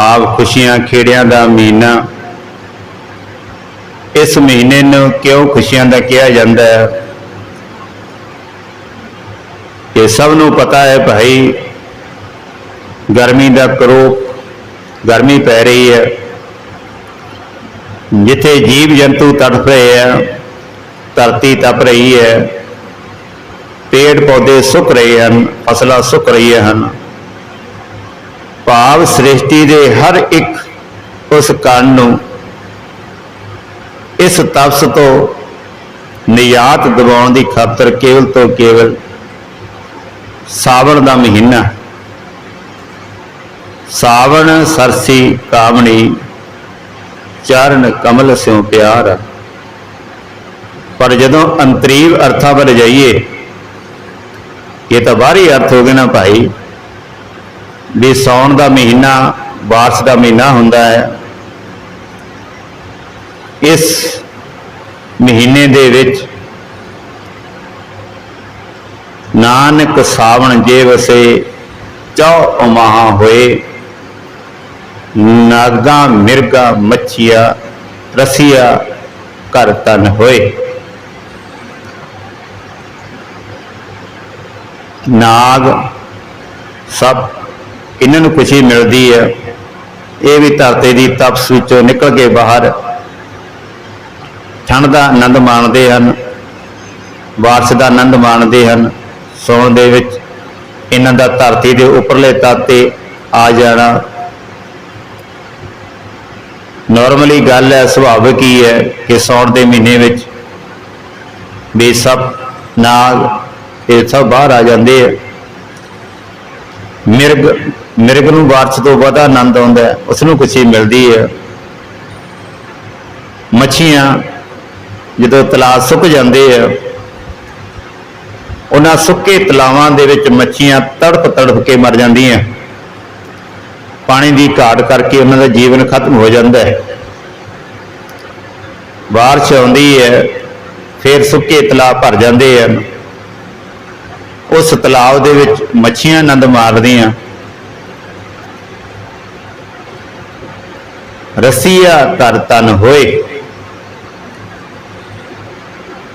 ਆਪ ਖੁਸ਼ੀਆਂ ਖੇੜਿਆਂ ਦਾ ਮਹੀਨਾ। ਇਸ ਮਹੀਨੇ ਨੂੰ ਕਿਉਂ ਖੁਸ਼ੀਆਂ ਦਾ ਕਿਹਾ ਜਾਂਦਾ ਹੈ? ਇਹ ਸਭ ਨੂੰ ਪਤਾ ਹੈ ਭਾਈ, ਗਰਮੀ ਦਾ ਕਰੋਪ, ਗਰਮੀ ਪੈ ਰਹੀ ਹੈ। ਜਿੱਥੇ ਜੀਵ ਜੰਤੂ ਤੜਫ ਰਹੇ ਆ, ਧਰਤੀ ਤਪ ਰਹੀ ਹੈ, ਪੇੜ ਪੌਦੇ ਸੁੱਕ ਰਹੇ ਹਨ, ਫਸਲਾਂ ਸੁੱਕ ਰਹੀਆਂ ਹਨ। ਭਾਵ ਸ੍ਰਿਸ਼ਟੀ ਦੇ ਹਰ ਇੱਕ ਉਸ ਕਣ ਨੂੰ ਇਸ ਤਪਸ ਤੋਂ ਨਿਯਾਤ ਦਿਵਾਉਣ ਦੀ ਖਾਤਰ ਕੇਵਲ ਤੋਂ ਕੇਵਲ ਸਾਵਣ ਦਾ ਮਹੀਨਾ। ਸਾਵਣ, ਸਰਸੀ ਕਾਮਣੀ ਚਰਨ ਕਮਲ ਸਿਉ ਪਿਆਰ। ਪਰ ਜਦੋਂ ਅੰਤਰੀਵ ਅਰਥਾਂ ਪਰ ਜਾਈਏ, ਇਹ ਤਾਂ ਬਾਹਰੀ ਅਰਥ ਹੋ ਗਏ ਨਾ ਭਾਈ, ਵੀ ਸੌਣ ਦਾ ਮਹੀਨਾ, ਬਾਰਿਸ਼ ਦਾ ਮਹੀਨਾ ਹੁੰਦਾ ਹੈ। ਇਸ ਮਹੀਨੇ ਦੇ ਵਿੱਚ ਨਾਨਕ ਸਾਵਣ ਜੇ ਵਸੇ, ਚੌ ਉਮਾਹ ਹੋਏ। ਨਾਗਾ, ਮਿਰਗਾ, ਮੱਛੀਆ, ਰਸੀਆ, ਘਰ ਤਨ ਹੋਏ। ਨਾਗ ਸਭ ਇਹਨਾਂ ਨੂੰ ਖੁਸ਼ੀ ਮਿਲਦੀ ਹੈ। ਇਹ ਵੀ ਧਰਤੀ ਦੀ ਤਪਸ ਵਿੱਚੋਂ ਨਿਕਲ ਕੇ ਬਾਹਰ ਠੰਡ ਦਾ ਆਨੰਦ ਮਾਣਦੇ ਹਨ ਬਾਰਿਸ਼ ਦਾ ਆਨੰਦ ਮਾਣਦੇ ਹਨ। ਸੌਣ ਦੇ ਵਿੱਚ ਇਹਨਾਂ ਦਾ ਧਰਤੀ ਦੇ ਉੱਪਰਲੇ ਤੱਤ ਤੇ ਆ ਜਾਣਾ ਨਾਰਮਲੀ ਗੱਲ ਹੈ ਸੁਭਾਵਿਕ ਹੀ ਹੈ ਕਿ ਸੌਣ ਦੇ ਮਹੀਨੇ ਵਿੱਚ ਵੀ ਸਭ ਨਾਗ ਇਹ ਸਭ ਬਾਹਰ ਆ ਜਾਂਦੇ ਆ। ਮਿਰਗ ਮਿਰਗ ਨੂੰ ਬਾਰਿਸ਼ ਤੋਂ ਬਹੁਤਾ ਆਨੰਦ ਆਉਂਦਾ ਹੈ ਉਸ ਨੂੰ ਖੁਸ਼ੀ ਮਿਲਦੀ ਹੈ। ਮੱਛੀਆਂ ਜਦੋਂ ਤਲਾਅ ਸੁੱਕ ਜਾਂਦੇ ਆ, ਉਹਨਾਂ ਸੁੱਕੇ ਤਲਾਵਾਂ ਦੇ ਵਿੱਚ ਮੱਛੀਆਂ ਤੜਪ ਤੜਪ ਕੇ ਮਰ ਜਾਂਦੀਆਂ। ਪਾਣੀ ਦੀ ਘਾਟ ਕਰਕੇ ਉਹਨਾਂ ਦਾ ਜੀਵਨ ਖਤਮ ਹੋ ਜਾਂਦਾ ਹੈ। ਬਾਰਿਸ਼ ਆਉਂਦੀ ਹੈ, ਫਿਰ ਸੁੱਕੇ ਤਲਾਅ ਭਰ ਜਾਂਦੇ ਹਨ ਉਸ ਤਲਾਬ ਦੇ ਵਿੱਚ ਮੱਛੀਆਂ ਆਨੰਦ ਮਾਰਦੀਆਂ ਰਸੀਆ ਧਰ ਤਨ ਹੋਏ।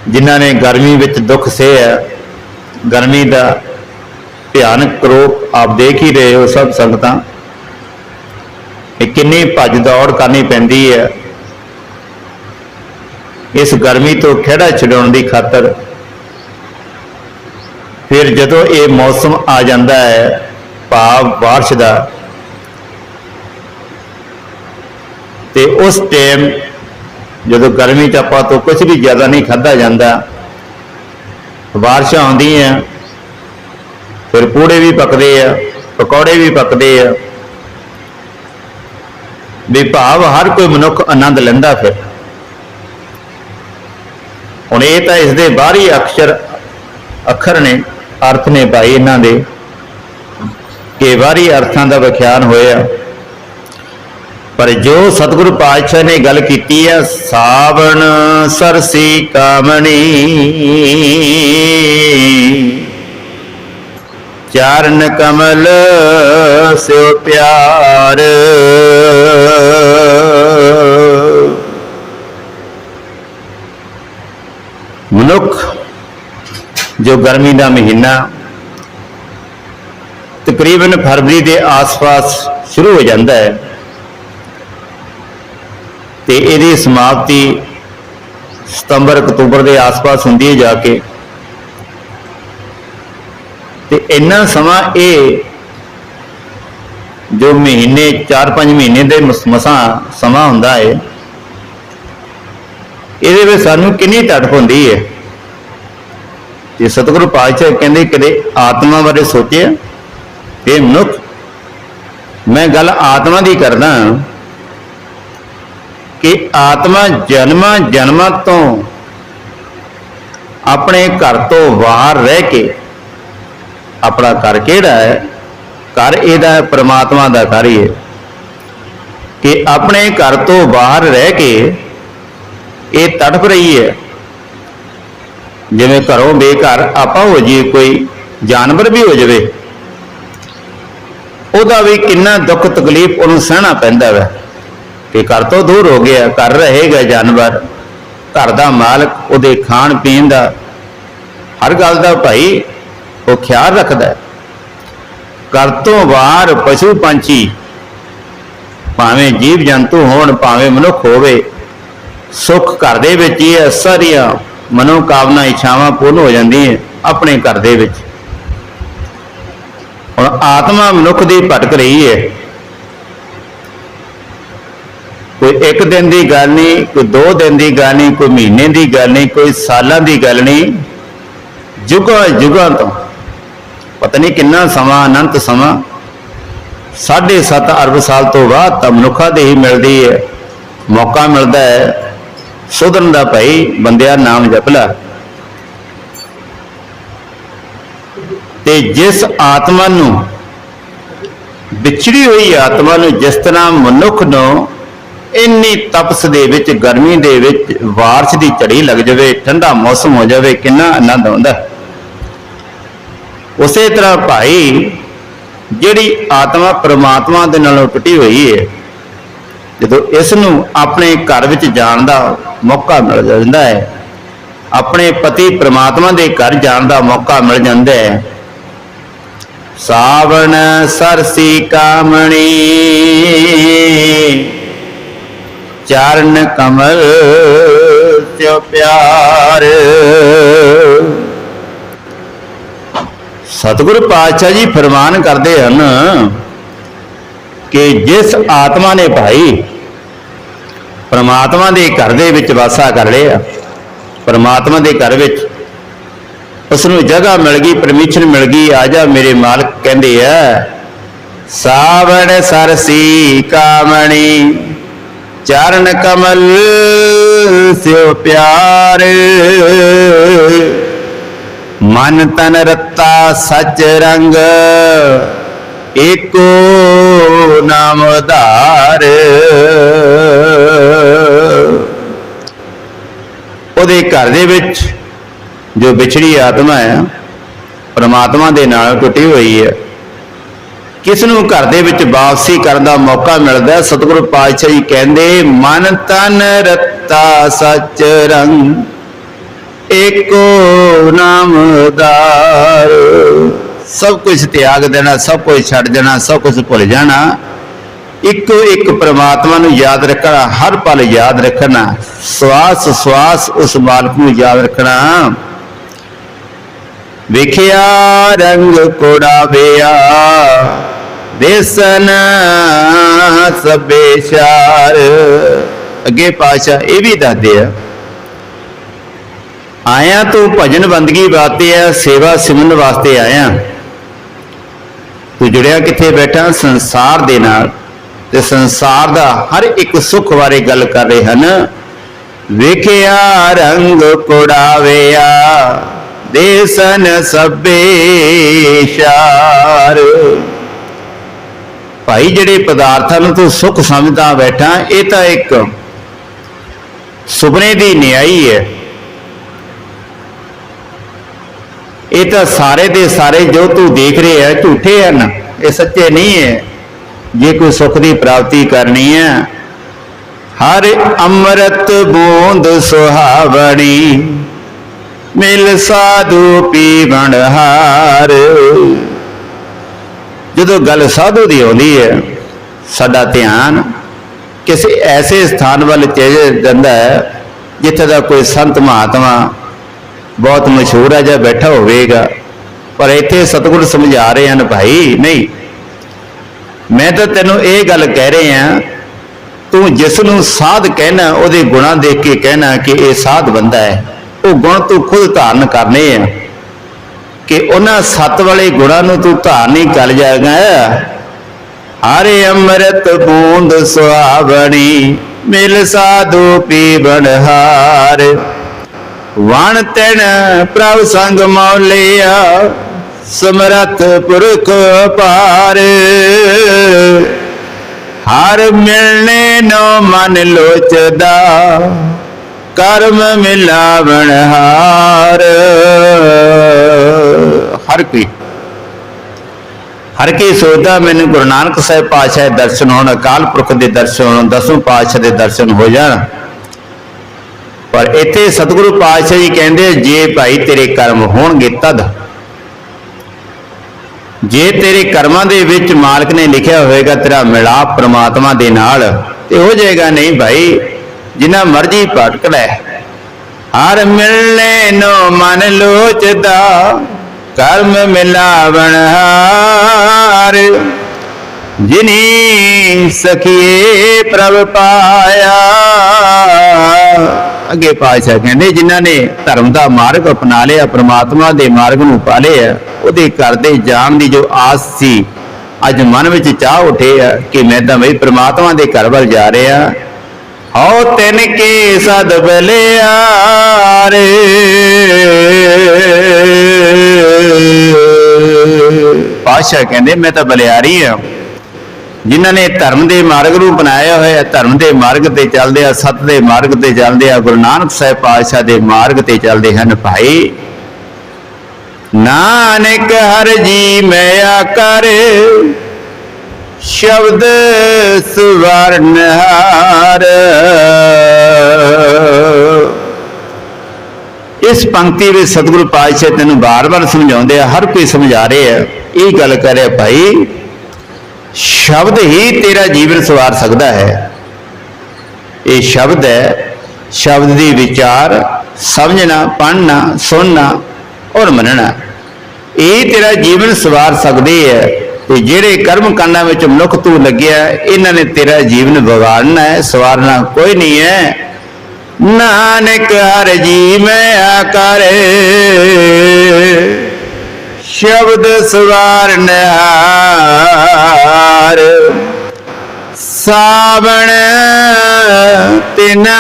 ਜਿਨ੍ਹਾਂ ਨੇ ਗਰਮੀ ਵਿੱਚ ਦੁੱਖ ਸਹਿਆ, ਗਰਮੀ ਦਾ ਭਿਆਨਕ ਕਰੋਪ ਆਪ ਦੇਖ ਹੀ ਰਹੇ ਹੋ ਸਭ ਸੰਗਤਾਂ। ਇਹ ਕਿੰਨੀ ਭੱਜ ਦੌੜ ਕਰਨੀ ਪੈਂਦੀ ਹੈ। ਇਸ ਗਰਮੀ ਤੋਂ ਖਿਹੜਾ ਛਡਾਉਣ ਦੀ ਖਾਤਰ ਫਿਰ ਜਦੋਂ ਇਹ ਮੌਸਮ ਆ ਜਾਂਦਾ ਹੈ, ਭਾਵ ਬਾਰਿਸ਼ ਦਾ, ਤੇ ਉਸ ਟਾਈਮ ਜਦੋਂ ਗਰਮੀ ਚ ਆਪਾਂ ਤੋਂ ਕੁਝ ਵੀ ਜ਼ਿਆਦਾ ਨਹੀਂ ਖਾਧਾ ਜਾਂਦਾ, ਬਾਰਿਸ਼ਾਂ ਆਉਂਦੀਆਂ, ਫਿਰ ਪੂੜੇ ਵੀ ਪੱਕਦੇ ਆ, ਪਕੌੜੇ ਵੀ ਪੱਕਦੇ ਆ ਵਿਭਾਵ ਹਰ ਕੋਈ ਮਨੁੱਖ ਆਨੰਦ ਲੈਂਦਾ ਫਿਰ। ਹੁਣ ਇਹ ਤਾਂ ਇਸ ਦੇ ਬਾਹਰੀ ਅਕਸ਼ਰ, ਅੱਖਰ ਨੇ, ਅਰਥ ਨੇ ਭਾਈ ਇਹਨਾਂ ਦੇ, ਕਿ ਬਾਹਰੀ ਅਰਥਾਂ ਦਾ ਵਿਖਿਆਨ ਹੋਇਆ। ਪਰ ਜੋ ਸਤਿਗੁਰੂ ਪਾਤਸ਼ਾਹ ਨੇ ਗੱਲ ਕੀਤੀ ਹੈ ਸਾਵਣ ਸਰਸੀ ਕਾਮਣੀ, ਚਰਨ ਕਮਲ ਸਿਉ ਪਿਆਰ ਮਨੁੱਖ ਜੋ ਗਰਮੀ ਦਾ ਮਹੀਨਾ ਤਕਰੀਬਨ ਫਰਵਰੀ ਦੇ ਆਸ-ਪਾਸ ਸ਼ੁਰੂ ਹੋ ਜਾਂਦਾ ਹੈ ਤੇ ਇਹਦੀ ਸਮਾਪਤੀ ਸਤੰਬਰ, ਅਕਤੂਬਰ ਦੇ ਆਸ-ਪਾਸ ਹੁੰਦੀ ਹੈ ਜਾ ਕੇ। ਤੇ ਇੰਨਾ ਸਮਾਂ ਇਹ ਜੋ ਮਹੀਨੇ 4-5 ਮਹੀਨੇ ਦੇ ਮਸਾਂ ਸਮਾਂ ਹੁੰਦਾ ਹੈ, ਇਹਦੇ ਵਿੱਚ ਸਾਨੂੰ ਕਿੰਨੀ ਤੜਫ ਹੁੰਦੀ ਹੈ? ਤੇ ਸਤਿਗੁਰੂ ਪਾਤਸ਼ਾਹ ਕਹਿੰਦੇ ਕਦੇ ਆਤਮਾ ਬਾਰੇ ਸੋਚਿਆ? ਇਹ ਮਨੁੱਖ, ਮੈਂ ਗੱਲ ਆਤਮਾ ਦੀ ਕਰਦਾ ਕਿ ਆਤਮਾ ਜਨਮਾਂ ਜਨਮਾਂ ਤੋਂ ਆਪਣੇ ਘਰ ਤੋਂ ਬਾਹਰ ਰਹਿ ਕੇ ਆਪਣਾ ਘਰ ਕਿਹੜਾ ਹੈ? ਘਰ ਇਹਦਾ ਹੈ ਪ੍ਰਮਾਤਮਾ ਦਾ ਘਰ ਹੀ ਹੈ। ਕਿ ਆਪਣੇ ਘਰ ਤੋਂ ਬਾਹਰ ਰਹਿ ਕੇ ਇਹ ਤੜਫ ਰਹੀ ਹੈ। ਜਿਵੇਂ ਘਰੋਂ ਬੇਘਰ ਆਪਾਂ ਹੋ ਜਾਈਏ, ਕੋਈ ਜਾਨਵਰ ਵੀ ਹੋ ਜਾਵੇ, ਉਹਦਾ ਵੀ ਕਿੰਨਾ ਦੁੱਖ ਤਕਲੀਫ ਉਹਨੂੰ ਸਹਿਣਾ ਪੈਂਦਾ ਵਾ ਕਿ ਘਰ ਤੋਂ ਦੂਰ ਹੋ ਗਿਆ, ਘਰ ਰਹੇਗਾ ਜਾਨਵਰ, ਘਰ ਦਾ ਮਾਲਕ, ਉਹਦੇ ਖਾਣ ਪੀਣ ਦਾ, ਹਰ ਗੱਲ ਦਾ ਭਾਈ ਉਹ ਖਿਆਲ ਰੱਖਦਾ ਘਰ ਤੋਂ ਬਾਹਰ ਪਸ਼ੂ ਪੰਛੀ ਭਾਵੇਂ ਜੀਵ ਜੰਤੂ ਹੋਣ, ਭਾਵੇਂ ਮਨੁੱਖ ਹੋਵੇ, ਸੁੱਖ ਘਰ ਦੇ ਵਿੱਚ ਹੀ ਹੈ ਸਾਰੀਆਂ ਮਨੋਕਾਮਨਾ ਇੱਛਾਵਾਂ ਪੂਰਨ ਹੋ ਜਾਂਦੀਆਂ ਆਪਣੇ ਘਰ ਦੇ ਵਿੱਚ। ਹੁਣ ਆਤਮਾ ਮਨੁੱਖ ਦੀ ਭਟਕ ਰਹੀ ਹੈ। ਕੋਈ ਇੱਕ ਦਿਨ ਦੀ ਗੱਲ ਨਹੀਂ, ਕੋਈ ਦੋ ਦਿਨ ਦੀ ਗੱਲ ਨਹੀਂ, ਕੋਈ ਮਹੀਨੇ ਦੀ ਗੱਲ ਨਹੀਂ, ਕੋਈ ਸਾਲਾਂ ਦੀ ਗੱਲ ਨਹੀਂ। ਜੁਗਾਂ ਜੁਗਾਂ ਤੋਂ, ਪਤਾ ਨਹੀਂ ਕਿੰਨਾ ਸਮਾਂ, ਅਨੰਤ ਸਮਾਂ 7.5 ਅਰਬ ਸਾਲ ਤੋਂ ਬਾਅਦ ਤਾਂ ਮਨੁੱਖਾਂ ਦੇ ਹੀ ਮਿਲਦੀ ਹੈ। ਮੌਕਾ ਮਿਲਦਾ ਹੈ ਸੁਧਰਨ ਦਾ ਭਾਈ ਬੰਦਿਆ ਨਾਮ ਜਪ ਲੈ। ਤੇ ਜਿਸ ਆਤਮਾ ਨੂੰ ਵਿਛੜੀ ਹੋਈ ਆਤਮਾ ਨੂੰ ਜਿਸ ਤਰ੍ਹਾਂ ਮਨੁੱਖ ਨੂੰ ਇੰਨੀ ਤਪਸ ਦੇ ਵਿੱਚ, ਗਰਮੀ ਦੇ ਵਿੱਚ ਵਾਰਸ਼ ਦੀ ਝੜੀ ਲੱਗ ਜਾਵੇ, ਠੰਡਾ ਮੌਸਮ ਹੋ ਜਾਵੇ, ਕਿੰਨਾ ਆਨੰਦ ਆਉਂਦਾ। ਉਸੇ ਤਰ੍ਹਾਂ ਭਾਈ ਜਿਹੜੀ ਆਤਮਾ ਪ੍ਰਮਾਤਮਾ ਦੇ ਨਾਲੋਂ ਟੁੱਟੀ ਹੋਈ ਹੈ ਜਦੋਂ ਇਸ ਨੂੰ ਆਪਣੇ ਘਰ ਵਿੱਚ ਜਾਣ ਦਾ ਮੌਕਾ ਮਿਲ ਜਾਂਦਾ ਹੈ, ਆਪਣੇ ਪਤੀ ਪ੍ਰਮਾਤਮਾ ਦੇ ਘਰ ਜਾਣ ਦਾ ਮੌਕਾ ਮਿਲ ਜਾਂਦਾ ਹੈ। ਸਾਵਣ ਸਰਸੀ ਕਾਮਣੀ, ਚਰਨ ਕਮਲ ਤਿਉ ਪਿਆਰ। ਸਤਿਗੁਰ ਪਾਤਸ਼ਾਹ ਜੀ ਫਰਮਾਨ ਕਰਦੇ ਹਨ ਕਿ ਜਿਸ ਆਤਮਾ ਨੇ ਭਾਈ ਪਰਮਾਤਮਾ ਦੇ ਘਰ ਦੇ ਵਿੱਚ ਵਾਸਾ ਕਰ ਲਿਆ, ਪਰਮਾਤਮਾ ਦੇ ਘਰ ਵਿੱਚ ਉਸ ਨੂੰ ਜਗ੍ਹਾ ਮਿਲ ਗਈ ਪਰਮਿਸ਼ਨ ਮਿਲ ਗਈ, ਆ ਜਾ ਮੇਰੇ ਮਾਲਕ ਕਹਿੰਦੇ ਆ, ਸਾਵਣ ਸਰਸੀ ਕਾਮਣੀ, ਚਰਨ ਕਮਲ ਸਿਓ ਪਿਆਰ। ਮਨ ਤਨ ਰਤਾ ਸਚ ਰੰਗ ਏਕੋ ਨਾਮ ਧਾਰ। ਉਹਦੇ ਘਰ ਦੇ ਵਿੱਚ ਜੋ ਵਿਛੜੀ ਆਤਮਾ ਹੈ, ਪ੍ਰਮਾਤਮਾ ਦੇ ਨਾਲ ਟੁੱਟੀ ਹੋਈ ਹੈ। ਕਿਸ ਨੂੰ ਘਰ ਦੇ ਵਿੱਚ ਵਾਪਸੀ ਕਰਨ ਦਾ ਮੌਕਾ ਮਿਲਦਾ ਸਤਿਗੁਰੂ ਪਾਤਸ਼ਾਹ ਜੀ ਕਹਿੰਦੇ, ਮਨ ਤਨ ਰਤਾ ਸਚ ਰੰਗ ਏਕੋ ਨਾਮਦਾਰ ਸਭ ਕੁਝ ਤਿਆਗ ਦੇਣਾ, ਸਭ ਕੁਝ ਛੱਡ ਦੇਣਾ, ਸਭ ਕੁਝ ਭੁੱਲ ਜਾਣਾ। ਇੱਕੋ ਇੱਕ ਪ੍ਰਮਾਤਮਾ ਨੂੰ ਯਾਦ ਰੱਖਣਾ, ਹਰ ਪਲ ਯਾਦ ਰੱਖਣਾ। ਸਵਾਸ ਸਵਾਸ ਉਸ ਮਾਲਕ ਨੂੰ ਯਾਦ ਰੱਖਣਾ। ਵਿਖਿਆ, ਰੰਗ ਕੋੜਾ ਵਿਆ ਦੇਸਨ ਸਭੇ ਸ਼ਾਰ। ਅੱਗੇ ਪਾਸ਼ਾ ਇਹ ਵੀ ਦੱਸਦੇ ਆ, ਆਇਆ ਤੂੰ ਭਜਨ ਬੰਦਗੀ ਵਾਸਤੇ ਆ, ਸੇਵਾ ਸਿਮਰਨ ਵਾਸਤੇ ਆਇਆ। ਤੂੰ ਜੁੜਿਆ ਕਿੱਥੇ ਬੈਠਾ? ਸੰਸਾਰ ਦੇ ਨਾਲ। ਤੇ ਸੰਸਾਰ ਦਾ ਹਰ ਇੱਕ ਸੁੱਖ ਬਾਰੇ ਗੱਲ ਕਰ ਰਹੇ ਹਨ। ਵੇਖਿਆ, ਰੰਗ ਕੋੜਾਵਿਆ ਦੇਸਨ ਸਭੇ ਸ਼ਾਰ। ਭਾਈ, ਜਿਹੜੇ ਪਦਾਰਥਾਂ ਨੂੰ ਤੂੰ ਸੁੱਖ ਸਮਝਦਾ ਬੈਠਾ, ਇਹ ਤਾਂ ਇੱਕ ਸੁਪਨੇ ਦੀ ਨਿਆਈ ਹੈ। ਇਹ ਤਾਂ ਸਾਰੇ ਦੇ ਸਾਰੇ ਜੋ ਤੂੰ ਦੇਖ ਰਿਹਾ ਹੈ, ਝੂਠੇ ਹਨ। ਇਹ ਸੱਚੇ ਨਹੀਂ ਹੈ। ਜੇ ਕੋਈ ਸੁੱਖ ਦੀ ਪ੍ਰਾਪਤੀ ਕਰਨੀ ਹੈ, ਹਰ ਅੰਮ੍ਰਿਤ ਬੂੰਦ ਸੁਹਾਵਣੀ, ਮਿਲ ਸਾਧੂ ਪੀਵਣ ਹਾਰ। ਜਦੋਂ ਗੱਲ ਸਾਧੂ ਦੀ ਆਉਂਦੀ ਹੈ, ਸਾਡਾ ਧਿਆਨ ਕਿਸੇ ਐਸੇ ਸਥਾਨ ਵੱਲ ਚਲੇ ਜਾਂਦਾ ਹੈ, ਜਿੱਥੇ ਦਾ ਕੋਈ ਸੰਤ ਮਹਾਤਮਾ ਬਹੁਤ ਮਸ਼ਹੂਰ ਹੈ ਜਾਂ ਬੈਠਾ ਹੋਵੇਗਾ। ਪਰ ਇੱਥੇ ਸਤਿਗੁਰ ਸਮਝਾ ਰਹੇ ਹਨ, ਭਾਈ, ਨਹੀਂ। ਮੈਂ ਤਾਂ ਤੈਨੂੰ ਇਹ ਗੱਲ ਕਹਿ ਰਿਹਾ ਤੂੰ ਜਿਸ ਨੂੰ ਸਾਧ ਕਹਿਣਾ, ਉਹਦੇ ਗੁਣਾ ਦੇਖ ਕੇ ਕਹਿਣਾ ਕਿ ਇਹ ਸਾਧ ਬੰਦਾ ਹੈ। ਉਹ ਗੁਣ ਤੂੰ ਖੁਦ ਧਾਰਨ ਕਰਨੇ ਆ ਕਿ ਉਹਨਾਂ ਸੱਤ ਵਾਲੇ ਗੁਣਾਂ ਨੂੰ ਤੂੰ ਧਾਰਨ ਹੀ ਕਰ ਜਾਏਗਾ। ਹਰੇ ਅੰਮ੍ਰਿਤ ਬੂੰਦ ਸੁਹਾਵਣੀ, ਮਿਲ ਸਾਧੂ ਪੀਵਣ ਹਾਰ। ਵਣ ਤਣ ਪ੍ਰਭ ਸੰਗ ਮੌਲਿਆ ਸਮਰਥ ਪੁਰਖ ਪਾਰ ਹਰ ਮਿਲਣੇ ਨੋ ਮਨ ਲੋਚਦਾ, ਕਰਮ ਮਿਲਾਵਣ ਹਾਰ। ਹਰ ਕੀ। ਹਰ ਕੀ ਸੋਚਦਾ ਮੈਨੂੰ ਗੁਰੂ ਨਾਨਕ ਸਾਹਿਬ ਪਾਤਸ਼ਾਹ ਦੇ ਦਰਸ਼ਨ ਹੋਣ, ਅਕਾਲ ਪੁਰਖ ਦੇ ਦਰਸ਼ਨ ਹੋਣ ਦਸੋਂ ਪਾਤਸ਼ਾਹ ਦੇ ਦਰਸ਼ਨ ਹੋ ਜਾਣ। ਪਰ ਇੱਥੇ ਸਤਿਗੁਰੂ ਪਾਤਸ਼ਾਹ ਜੀ ਕਹਿੰਦੇ, ਜੇ ਭਾਈ ਤੇਰੇ ਕਰਮ ਹੋਣਗੇ ਤਦ। ਜੇ ਤੇਰੇ ਕਰਮਾਂ ਦੇ ਵਿੱਚ ਮਾਲਕ ਨੇ ਲਿਖਿਆ ਹੋਵੇਗਾ, ਤੇਰਾ ਮਿਲਾਪ ਪ੍ਰਮਾਤਮਾ ਦੇ ਨਾਲ ਤੇ ਹੋ ਜਾਏਗਾ। ਨਹੀਂ ਭਾਈ, ਜਿੰਨਾ ਮਰਜ਼ੀ ਭਟਕ ਲੈ। ਹਰ ਮਿਲਨੇ ਨੂੰ ਮਨ ਲੋਚਦਾ, ਕਰਮ ਮਿਲਾਵਣ ਹਾਰ। ਜਿਨੀ ਸਖੀਏ ਪ੍ਰਭ ਪਾਇਆ ਅੱਗੇ ਪਾਤਸ਼ਾਹ ਕਹਿੰਦੇ, ਜਿਨ੍ਹਾਂ ਨੇ ਧਰਮ ਦਾ ਮਾਰਗ ਅਪਣਾ ਲਿਆ, ਪ੍ਰਮਾਤਮਾ ਦੇ ਮਾਰਗ ਨੂੰ ਪਾ ਲਿਆ, ਉਹਦੇ ਘਰ ਦੇ ਜਾਣ ਦੀ ਜੋ ਆਸ ਸੀ, ਅੱਜ ਮਨ ਵਿੱਚ ਚਾਹ ਉੱਠੇ ਆ ਕਿ ਮੈਂ ਤਾਂ ਬਈ ਪ੍ਰਮਾਤਮਾ ਦੇ ਘਰ ਵੱਲ ਜਾ ਰਿਹਾ। ਹਉ ਤਿਨ ਕੇ ਸਦ ਬਲਿਆਰੇ ਪਾਸ਼ਾ ਕਹਿੰਦੇ, ਮੈਂ ਤਾਂ ਬਲਿਆਰੀ ਆ। ਜਿਨ੍ਹਾਂ ਨੇ ਧਰਮ ਦੇ ਮਾਰਗ ਨੂੰ ਬਣਾਇਆ ਹੋਇਆ ਧਰਮ ਦੇ ਮਾਰਗ ਤੇ ਚੱਲਦੇ ਆ, ਸਤ ਦੇ ਮਾਰਗ ਤੇ ਚੱਲਦੇ ਆ, ਗੁਰੂ ਨਾਨਕ ਸਾਹਿਬ ਪਾਤਸ਼ਾਹ ਦੇ ਮਾਰਗ ਤੇ ਚੱਲਦੇ ਹਨ ਭਾਈ। ਨਾਨਕ ਹਰ ਜੀ ਮੈਂ ਕਰ, ਸ਼ਬਦ ਸੁਵਰਨ ਹਾਰ। ਇਸ ਪੰਕਤੀ ਵਿੱਚ ਸਤਿਗੁਰੂ ਪਾਤਸ਼ਾਹ ਤੈਨੂੰ ਬਾਰ-ਬਾਰ ਸਮਝਾਉਂਦੇ ਆ, ਹਰ ਕੋਈ ਸਮਝਾ ਰਹੇ ਆ ਇਹ ਗੱਲ ਕਰ ਰਿਹਾ ਭਾਈ ਸ਼ਬਦ ਹੀ ਤੇਰਾ ਜੀਵਨ ਸਵਾਰ ਸਕਦਾ ਹੈ। ਇਹ ਸ਼ਬਦ ਹੈ, ਸ਼ਬਦ ਦੀ ਵਿਚਾਰ, ਸਮਝਣਾ, ਪੜ੍ਹਨਾ, ਸੁਣਨਾ ਔਰ ਮੰਨਣਾ। ਇਹ ਤੇਰਾ ਜੀਵਨ ਸਵਾਰ ਸਕਦੇ ਹੈ ਤੇ ਜਿਹੜੇ ਕਰਮ ਕਾਂਡਾਂ ਵਿੱਚ ਮਨੁੱਖ ਤੂੰ ਲੱਗਿਆ, ਇਹਨਾਂ ਨੇ ਤੇਰਾ ਜੀਵਨ ਵਿਗਾੜਨਾ ਹੈ, ਸਵਾਰਨਾ ਕੋਈ ਨਹੀਂ ਹੈ। ਨਾਨਕ ਹਰ ਜੀ ਮੈਂ ਆਕਰੇ। ਸ਼ਬਦ ਸਵਾਰਨ ਹਾਰ ਸਾਵਣ ਤਿਨਾ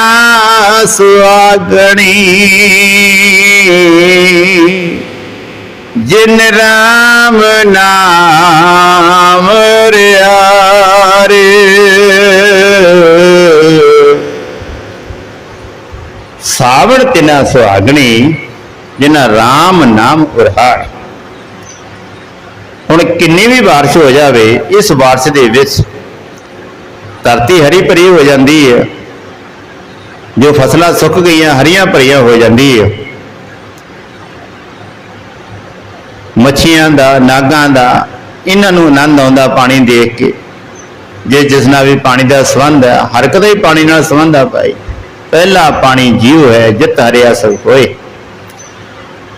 ਸੁਆਗਣੀ। ਜਿਨ ਰਾਮ ਨਾਮ ਰਿਆਰੇ ਸਾਵਣ ਤਿਨਾ ਸੁਹਾਗਣੀ ਜਿਨ੍ਹਾਂ ਰਾਮ ਨਾਮ ਉਰਹਾਰ। ਹੁਣ ਕਿੰਨੀ ਵੀ ਬਾਰਿਸ਼ ਹੋ ਜਾਵੇ, ਇਸ ਬਾਰਿਸ਼ ਦੇ ਵਿੱਚ ਧਰਤੀ ਹਰੀ ਭਰੀ ਹੋ ਜਾਂਦੀ ਹੈ। ਜੋ ਫਸਲਾਂ ਸੁੱਕ ਗਈਆਂ, ਹਰੀਆਂ ਭਰੀਆਂ ਹੋ ਜਾਂਦੀ ਹੈ। ਮੱਛੀਆਂ ਦਾ, ਨਾਗਾਂ ਦਾ, ਇਹਨਾਂ ਨੂੰ ਆਨੰਦ ਆਉਂਦਾ ਪਾਣੀ ਦੇਖ ਕੇ। ਜੇ ਜਿਸ ਨਾਲ ਵੀ ਪਾਣੀ ਦਾ ਸੰਬੰਧ ਹੈ, ਹਰ ਕਦੇ ਪਾਣੀ ਨਾਲ ਸੰਬੰਧ ਆ ਭਾਈ। ਪਹਿਲਾ ਪਾਣੀ ਜੀਵ ਹੈ, ਜਿਤ ਹਰਿਆ ਸਭ ਹੋਏ।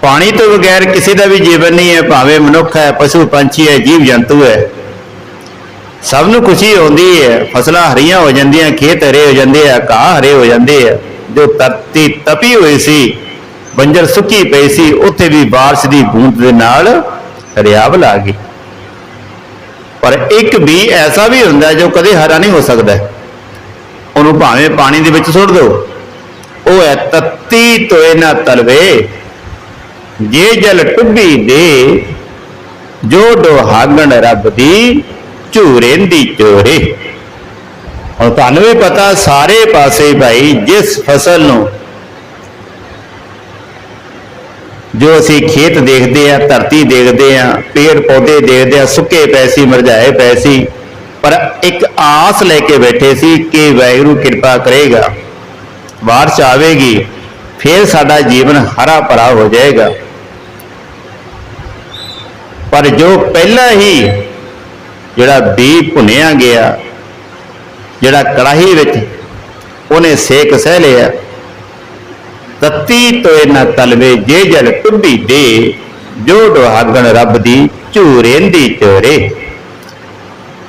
ਪਾਣੀ ਤੋਂ ਬਗੈਰ ਕਿਸੇ ਦਾ ਵੀ ਜੀਵਨ ਨਹੀਂ ਹੈ, ਭਾਵੇਂ ਮਨੁੱਖ ਹੈ, ਪਸ਼ੂ, ਪੰਛੀ ਹੈ, ਜੀਵ, ਜੰਤੂ ਹੈ। ਸਭ ਨੂੰ ਖੁਸ਼ੀ ਆਉਂਦੀ ਹੈ, ਫਸਲਾਂ ਹਰੀਆਂ ਹੋ ਜਾਂਦੀਆਂ, ਖੇਤ ਹਰੇ ਹੋ ਜਾਂਦੇ ਆ, ਘਾਹ ਹਰੇ ਹੋ ਜਾਂਦੇ ਆ। ਜੋ ਧਰਤੀ ਤਪੀ ਹੋਈ ਸੀ, ਬੰਜਰ ਸੁੱਕੀ ਪਈ ਸੀ, ਉੱਥੇ ਵੀ ਬਾਰਿਸ਼ ਦੀ ਬੂੰਦ ਦੇ ਨਾਲ ਹਰਿਆਵਲ ਆ ਗਈ। ਪਰ ਇੱਕ ਵੀ ਐਸਾ ਵੀ ਹੁੰਦਾ ਜੋ ਕਦੇ ਹਰਾ ਨਹੀਂ ਹੋ ਸਕਦਾ। ਉਹਨੂੰ ਭਾਵੇਂ ਪਾਣੀ ਦੇ ਵਿੱਚ ਸੁੱਟ ਦਿਓ। ਉਹ ਹੈ ਤੱਤੀ ਤੋਏ ਨਾ ਤਲਵੇ। ਜੇ ਜਲ ਟੁੱਬੀ ਦੇ, ਜੋ ਡੋਹਾਗਣ ਰੱਬ ਦੀ ਝੂਰੇਂਦੀ ਚੋਰੇ। ਹੁਣ ਤੁਹਾਨੂੰ ਵੀ ਪਤਾ ਸਾਰੇ ਪਾਸੇ ਭਾਈ, ਜਿਸ ਫਸਲ ਨੂੰ ਜੋ ਅਸੀਂ ਖੇਤ ਦੇਖਦੇ ਆ, ਧਰਤੀ ਦੇਖਦੇ ਆ, ਪੇੜ ਪੌਦੇ ਦੇਖਦੇ ਆ, ਸੁੱਕੇ ਪਏ ਸੀ ਮੁਰਝਾਏ ਪਏ ਸੀ ਪਰ ਇੱਕ ਆਸ ਲੈ ਕੇ ਬੈਠੇ ਸੀ ਕਿ ਵਾਹਿਗੁਰੂ ਕਿਰਪਾ ਕਰੇਗਾ। ਬਾਰਿਸ਼ ਆਵੇਗੀ, ਫਿਰ ਸਾਡਾ ਜੀਵਨ ਹਰਾ ਭਰਾ ਹੋ ਜਾਏਗਾ। ਪਰ ਜੋ ਪਹਿਲਾਂ ਹੀ ਜਿਹੜਾ ਬੀ ਭੁੰਨਿਆ ਗਿਆ, ਜਿਹੜਾ ਕੜਾਹੀ ਵਿੱਚ ਉਹਨੇ ਸੇਕ ਸਹਿ ਲਿਆ, ਤਤੀ ਤੋਏ ਨਾ ਤਲਵੇ ਜੇ ਜਲ ਟੁੱਬੀ ਦੇ, ਜੋ ਡੋਹਾਗਣ ਰੱਬ ਦੀ ਝੂਰੇਂਦੀ ਚੋਰੇ।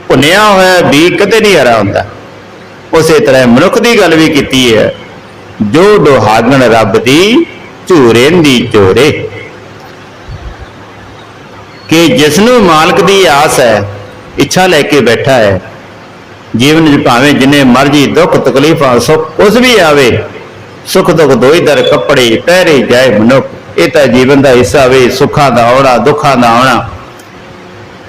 ਭੁੰਨਿਆ ਹੋਇਆ ਬੀ ਕਦੇ ਨਹੀਂ ਹਰਾ ਹੁੰਦਾ। ਉਸੇ ਤਰ੍ਹਾਂ ਮਨੁੱਖ ਦੀ ਗੱਲ ਵੀ ਕੀਤੀ ਹੈ, ਜੋ ਡੋਹਾਗਣ ਰੱਬ ਦੀ ਝੂਰੇਂਦੀ ਚੋਰੇ। ਕਿ ਜਿਸ ਨੂੰ ਮਾਲਕ ਦੀ ਆਸ ਹੈ, ਇੱਛਾ ਲੈ ਕੇ ਬੈਠਾ ਹੈ। ਜੀਵਨ ਵਿੱਚ ਭਾਵੇਂ ਜਿੰਨੇ ਮਰਜ਼ੀ ਦੁੱਖ, ਤਕਲੀਫਾਂ ਸੁੱਖ ਕੁਝ ਵੀ ਆਵੇ, ਸੁੱਖ ਦੁੱਖ ਦੋਈ ਦਰ, ਕੱਪੜੇ, ਪਹਿਰੇ, ਜਾਏ ਮਨੁੱਖ। ਇਹ ਤਾਂ ਜੀਵਨ ਦਾ ਹਿੱਸਾ ਵੇ, ਸੁੱਖਾਂ ਦਾ ਆਉਣਾ ਦੁੱਖਾਂ ਦਾ ਆਉਣਾ।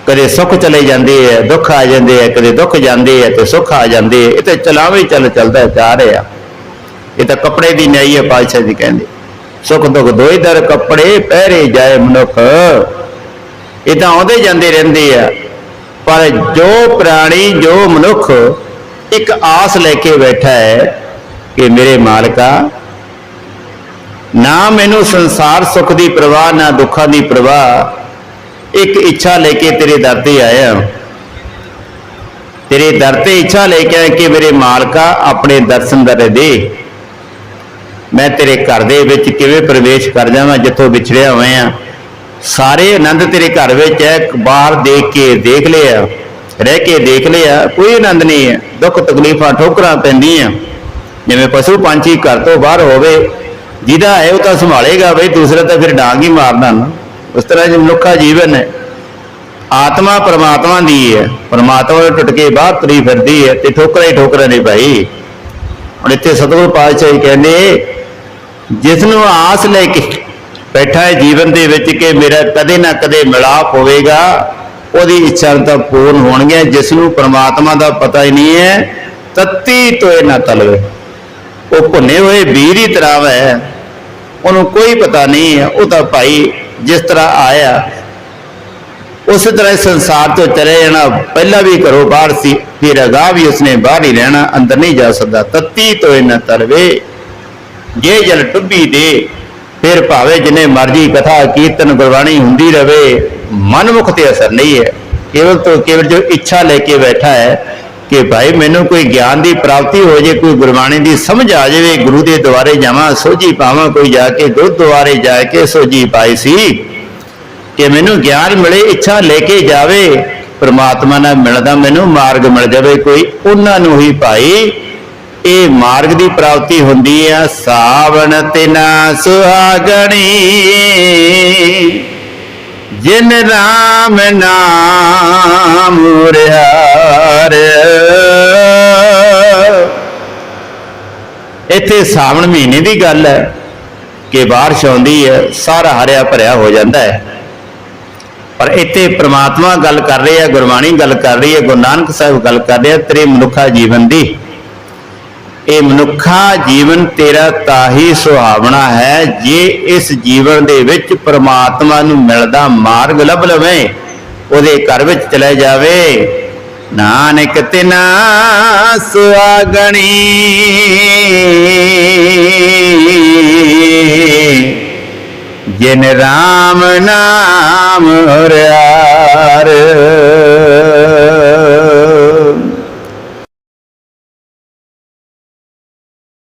ਕਦੇ ਸੁੱਖ ਚਲੇ ਜਾਂਦੇ ਆ, ਦੁੱਖ ਆ ਜਾਂਦੇ ਆ, ਕਦੇ ਦੁੱਖ ਜਾਂਦੇ ਆ, ਤੇ ਸੁੱਖ ਆ ਜਾਂਦੇ ਆ। ਇਹ ਤੇ ਚਲਾਵੇ ਚੱਲ ਚੱਲਦਾ ਜਾ ਰਿਹਾ। ਇਹ ਤਾਂ ਕੱਪੜੇ ਦੀ ਨਿਆਈ ਹੈ ਪਾਤਸ਼ਾਹ ਜੀ ਕਹਿੰਦੇ। ਸੁੱਖ ਦੁੱਖ ਦੋਈ ਦਰ, ਕੱਪੜੇ, ਪਹਿਰੇ, ਜਾਏ ਮਨੁੱਖ। ਇਹ ਤਾਂ ਆਉਂਦੇ ਜਾਂਦੇ ਰਹਿੰਦੇ ਆ। ਪਰ ਜੋ ਪ੍ਰਾਣੀ, ਜੋ ਮਨੁੱਖ ਇੱਕ ਆਸ ਲੈ ਕੇ ਬੈਠਾ ਹੈ ਕਿ ਮੇਰੇ ਮਾਲਕਾ, ਨਾ ਮੈਨੂੰ ਸੰਸਾਰ ਸੁੱਖ ਦੀ ਪ੍ਰਵਾਹ, ਨਾ ਦੁੱਖਾਂ ਦੀ ਪ੍ਰਵਾਹ, ਇੱਕ ਇੱਛਾ ਲੈ ਕੇ ਤੇਰੇ ਦਰ ਤੇ ਆਇਆ ਤੇਰੇ ਦਰ ਤੇ ਇੱਛਾ ਲੈ ਕੇ ਆਇਆ ਕਿ ਮੇਰੇ ਮਾਲਕਾ ਆਪਣੇ ਦਰਸ਼ਨ ਦਰ ਦੇ ਮੈਂ ਤੇਰੇ ਘਰ ਦੇ ਵਿੱਚ ਕਿਵੇਂ ਪ੍ਰਵੇਸ਼ ਕਰ ਜਾਵਾਂ, ਜਿੱਥੋਂ ਵਿਛੜਿਆ ਹੋਇਆ ਆ ਸਾਰੇ ਆਨੰਦ ਤੇਰੇ ਘਰ ਵਿੱਚ ਹੈ ਬਾਹਰ ਦੇਖ ਕੇ ਦੇਖ ਲਿਆ ਰਹਿ ਕੇ ਦੇਖ ਲਿਆ ਕੋਈ ਆਨੰਦ ਨਹੀਂ ਹੈ, ਦੁੱਖ ਤਕਲੀਫਾਂ ਠੋਕਰਾਂ ਪੈਂਦੀਆਂ। ਜਿਵੇਂ ਪਸ਼ੂ ਪੰਛੀ ਘਰ ਤੋਂ ਬਾਹਰ ਹੋਵੇ, ਜਿਹਦਾ ਹੈ ਉਹ ਤਾਂ ਸੰਭਾਲੇਗਾ, ਬਈ ਦੂਸਰਾ ਤਾਂ ਫਿਰ ਡਾਂਗ ਹੀ ਮਾਰਦਾ ਨਾ। ਉਸ ਤਰ੍ਹਾਂ ਜਿਵੇਂ ਮਨੁੱਖਾ ਜੀਵਨ ਹੈ। ਆਤਮਾ ਪਰਮਾਤਮਾ ਦੀ ਹੈ। ਪਰਮਾਤਮਾ ਨੂੰ ਟੁੱਟ ਕੇ ਬਾਹਰ ਤਰੀ ਫਿਰਦੀ ਹੈ ਤੇ ਠੋਕਰਾਂ ਹੀ ਠੋਕਰਾਂ ਨੇ ਭਾਈ। ਹੁਣ ਇੱਥੇ ਸਤਿਗੁਰੂ ਪਾਤਸ਼ਾਹ ਜੀ ਕਹਿੰਦੇ, ਜਿਸ ਨੂੰ ਆਸ ਲੈ ਕੇ ਬੈਠਾ ਹੈ ਜੀਵਨ ਦੇ ਵਿੱਚ ਕਿ ਮੇਰਾ ਕਦੇ ਨਾ ਕਦੇ ਮਿਲਾਪ ਹੋਵੇਗਾ, ਉਹਦੀ ਇੱਛਾ ਤਾਂ ਪੂਰਨ ਹੋਣਗੀਆਂ, ਜਿਸ ਨੂੰ ਪ੍ਰਮਾਤਮਾ ਦਾ ਪਤਾ ਹੀ ਨਹੀਂ ਹੈ, ਤੱਤੀ ਤੋਏ ਨਾ ਤਲਵੇ। ਉਹ ਭੁੰਨੇ ਹੋਏ ਵੀਰ ਹੀ ਤਰ੍ਹਾਂ ਹੈ ਉਹਨੂੰ ਕੋਈ ਪਤਾ ਨਹੀਂ ਹੈ, ਉਹ ਤਾਂ ਭਾਈ ਜਿਸ ਤਰ੍ਹਾਂ ਆਇਆ, ਉਸੇ ਤਰ੍ਹਾਂ ਸੰਸਾਰ ਤੋਂ ਚਲੇ ਜਾਣਾ, ਪਹਿਲਾਂ ਵੀ ਘਰੋਂ ਬਾਹਰ ਸੀ, ਫਿਰ ਅਗਾਹ ਵੀ ਉਸਨੇ ਬਾਹਰ ਹੀ ਰਹਿਣਾ, ਅੰਦਰ ਨਹੀਂ ਜਾ ਸਕਦਾ। ਤੱਤੀ ਤੋਏ ਨਾ ਤਲਵੇ, ਜੇ ਜਲ ਟੁੱਬੀ ਦੇ ਫਿਰ ਭਾਵੇਂ ਜਿਨੇ ਮਰਜ਼ੀ ਕਥਾ ਕੀਰਤਨ ਗੁਰਬਾਣੀ ਹੁੰਦੀ ਰਵੇ, ਮਨਮੁਖ ਤੇ ਅਸਰ ਨਹੀਂ ਹੈ। ਕੇਵਲ ਤੋਂ ਕੇਵਲ ਜੋ ਇੱਛਾ ਲੈ ਕੇ ਬੈਠਾ ਹੈ ਕਿ ਭਾਈ ਮੈਨੂੰ ਕੋਈ ਗਿਆਨ ਦੀ ਪ੍ਰਾਪਤੀ ਹੋ ਜੇ, ਕੋਈ ਗੁਰਬਾਣੀ ਦੀ ਸਮਝ ਆ ਜਾਵੇ, ਗੁਰੂ ਦੇ ਦੁਆਰੇ ਜਾਵਾਂ, ਸੋਝੀ ਪਾਵਾਂ ਕੋਈ ਜਾ ਕੇ ਗੁਰਦੁਆਰੇ ਜਾ ਕੇ ਸੋਝੀ ਪਾਈ ਸੀ ਕਿ ਮੈਨੂੰ ਗਿਆਨ ਮਿਲੇ, ਇੱਛਾ ਲੈ ਕੇ ਜਾਵੇ, ਪਰਮਾਤਮਾ ਨਾਲ ਮਿਲਦਾ ਮੈਨੂੰ ਮਾਰਗ ਮਿਲ ਜਾਵੇ, ਕੋਈ ਉਹਨਾਂ ਨੂੰ ਹੀ ਭਾਈ ਇਹ ਮਾਰਗ ਦੀ ਪ੍ਰਾਪਤੀ ਹੁੰਦੀ ਹੈ ਸਾਵਣ ਤਿਨਾ ਸੁਹਾਗਣੀ। ਜਿਨ ਰਾਮ ਨਾਮ ਮੁਰਿਆਰ ਇੱਥੇ ਸਾਵਣ ਮਹੀਨੇ ਦੀ ਗੱਲ ਹੈ ਕਿ ਬਾਰਿਸ਼ ਆਉਂਦੀ ਹੈ, ਸਾਰਾ ਹਰਿਆ ਭਰਿਆ ਹੋ ਜਾਂਦਾ ਹੈ। ਪਰ ਇੱਥੇ ਪ੍ਰਮਾਤਮਾ ਗੱਲ ਕਰ ਰਿਹਾ ਗੁਰਬਾਣੀ ਗੱਲ ਕਰ ਰਹੀ ਹੈ, ਗੁਰੂ ਨਾਨਕ ਸਾਹਿਬ ਗੱਲ ਕਰ ਰਹੇ ਆ ਤੇਰੇ ਮਨੁੱਖਾ ਜੀਵਨ ਦੀ। ਇਹ ਮਨੁੱਖਾ ਜੀਵਨ ਤੇਰਾ ਤਾਹੀ ਸੁਹਾਵਣਾ ਹੈ, ਜੇ ਇਸ ਜੀਵਨ ਦੇ ਵਿੱਚ ਪ੍ਰਮਾਤਮਾ ਨੂੰ ਮਿਲਦਾ ਮਾਰਗ ਲੱਭ ਲਵੇਂ, ਉਹਦੇ ਘਰ ਵਿੱਚ ਚਲੇ ਜਾਵੇ। ਨਾਨਕ ਤਿਨਾ ਸੁਆਗਣੀ ਜਿਨ ਰਾਮ ਨਾਮ ਹਰਿਆਰ।